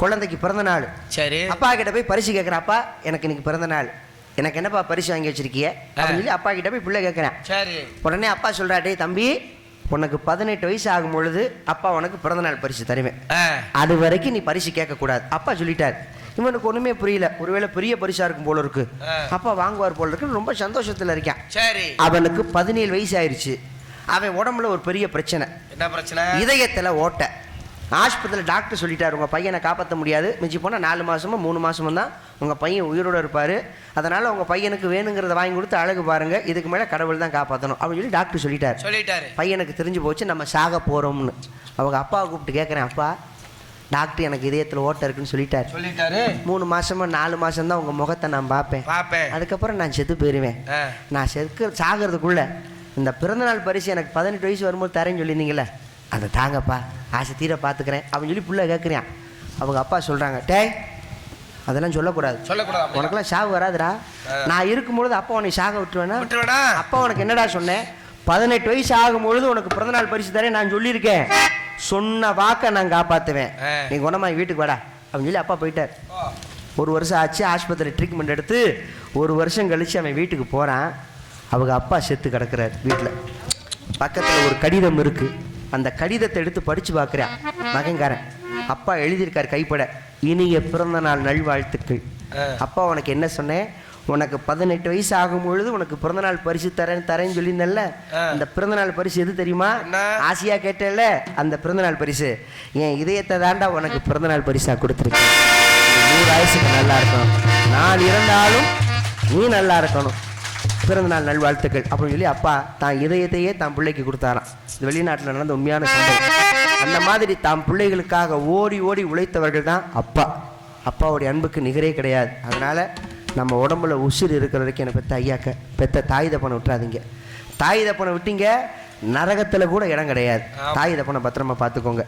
குழந்தைக்கு பிறந்த நாள். சரி. அப்பா கிட்ட போய் பரிசு கேட்குறேன் அப்பா எனக்கு இன்னைக்கு பிறந்த நாள். எனக்கு என்னப்பா பரிசு வாங்கி வச்சிருக்கிய? அப்படின்னு சொல்லி அப்பா கிட்ட போய் பிள்ளை கேட்குறேன் சரி. உடனே அப்பா டேய் தம்பி உனக்கு பதினெட்டு வயசு ஆகும் பொழுது அப்பா உனக்கு பிறந்த நாள் பரிசு தருவேன். அது வரைக்கும் நீ பரிசு கேட்கக்கூடாது அப்பா சொல்லிட்டார். இவனுக்கு ஒண்ணுமே புரியல. ஒருவேளை பெரிய பரிசா இருக்கும் போல இருக்கு. அப்பா வாங்குவார் போல இருக்கு ரொம்ப சந்தோஷத்துல இருக்கான். சரி. அவனுக்கு பதினேழு வயசு ஆயிருச்சு. அவன் உடம்புல ஒரு பெரிய பிரச்சனை. என்ன பிரச்சனை? இதயத்துல ஓட்டை. ஆஸ்பத்திரியில் டாக்டர் சொல்லிட்டார் உங்கள் பையனை காப்பாற்ற முடியாது. மிஞ்சி போனால் நாலு மாசமோ மூணு மாசமும் தான் உங்கள் பையன் உயிரோட இருப்பார். அதனால் உங்கள் பையனுக்கு வேணுங்கிறத வாங்கி கொடுத்து அழகு பாருங்கள் இதுக்கு மேலே கடவுள் தான் காப்பாற்றணும் அப்படின்னு சொல்லி டாக்டர் சொல்லிட்டார். சொல்லிட்டாரு. பையனுக்கு தெரிஞ்சு போச்சு நம்ம சாக போகிறோம்னு அவங்க அப்பாவை கூப்பிட்டு கேட்குறேன் அப்பா டாக்டர் எனக்கு இதயத்தில் ஓட்டை இருக்குன்னு சொல்லிட்டார். சொல்லிட்டாரு. மூணு மாசமா நாலு மாசம் தான் உங்கள் முகத்தை நான் பார்ப்பேன். அதுக்கப்புறம் நான் செத்து போயிடுவேன் ஆ, நான் செத்து சாகிறதுக்குள்ள இந்த பிறந்தநாள் பரிசு எனக்கு பதினெட்டு வயசு வரும்போது தரேன்னு சொல்லியிருந்தீங்களே அதை தாங்கப்பா. ஆசை தீர பார்த்துக்கிறேன். அப்படின்னு சொல்லி புள்ள கேட்குறேன் அவங்க அப்பா சொல்கிறாங்க டேய் அதெல்லாம் சொல்லக்கூடாது. சொல்லக்கூடாது உனக்கெல்லாம் சாவு வராதுடா. நான் இருக்கும்பொழுது அப்பா உன்னை சாக விட்டுருவேனா? அப்பா உனக்கு என்னடா சொன்னேன்? பதினெட்டு வயசு ஆகும்பொழுது உனக்கு பிறந்தநாள் பரிசு தரேன் நான் சொல்லியிருக்கேன். சொன்ன வாக்கை நான் காப்பாற்றுவேன். நீ குணமாய் வீட்டுக்கு வாடா. அப்படின்னு சொல்லி அப்பா போயிட்டார். ஒரு வருஷம் ஆச்சு ஆஸ்பத்திரி ட்ரீட்மெண்ட் எடுத்து ஒரு வருஷம் கழிச்சு அவன் வீட்டுக்கு போகிறான் அவங்க அப்பா செத்து கிடக்குறார் வீட்டில் பக்கத்தில் ஒரு கடிதம் இருக்கு. அந்த கடிதத்தை எடுத்து படித்து பார்க்குறான் மகன்காரன் அப்பா எழுதியிருக்கார் கைப்பட. இனிய பிறந்த நாள் நல்வாழ்த்துக்கள். அப்பா உனக்கு என்ன சொன்னேன்? உனக்கு பதினெட்டு வயசு ஆகும் பொழுது உனக்கு பிறந்தநாள் பரிசு தரேன் தரேன்னு சொல்லியிருந்தேன்ல. அந்த பிறந்தநாள் பரிசு எது தெரியுமா? என்ன? ஆசையா கேட்டேல்ல அந்த பிறந்தநாள் பரிசு. என் இதயத்தை தாண்டா உனக்கு பிறந்தநாள் பரிசா கொடுத்துருக்கேன். நூறு ஆயுசுக்கு நல்லா இருக்கணும். நான் இருந்தாலும் நீ நல்லா இருக்கணும். பிறந்தநாள் நல்வாழ்த்துக்கள். அப்படின்னு சொல்லி அப்பா தான் இதயத்தையே தான் பிள்ளைக்கு கொடுத்தாராம். இது வெளிநாட்டில் நடந்த உண்மையான சம்பவம். அந்த மாதிரி தாம் பிள்ளைகளுக்காக ஓடி ஓடி உழைத்தவர்கள் தான் அப்பா. அப்பாவுடைய அன்புக்கு நிகரே கிடையாது. அதனால நம்ம உடம்புல உசிர் இருக்கிற வரைக்கும் என்னை பெத்த ஐயாக்க பெத்த தாய் தப்பனை விட்டுறாதீங்க. தாய் தப்பனை விட்டீங்க நரகத்தில் கூட இடம் கிடையாது. தாய் தப்பனை பத்திரமா பார்த்துக்கோங்க.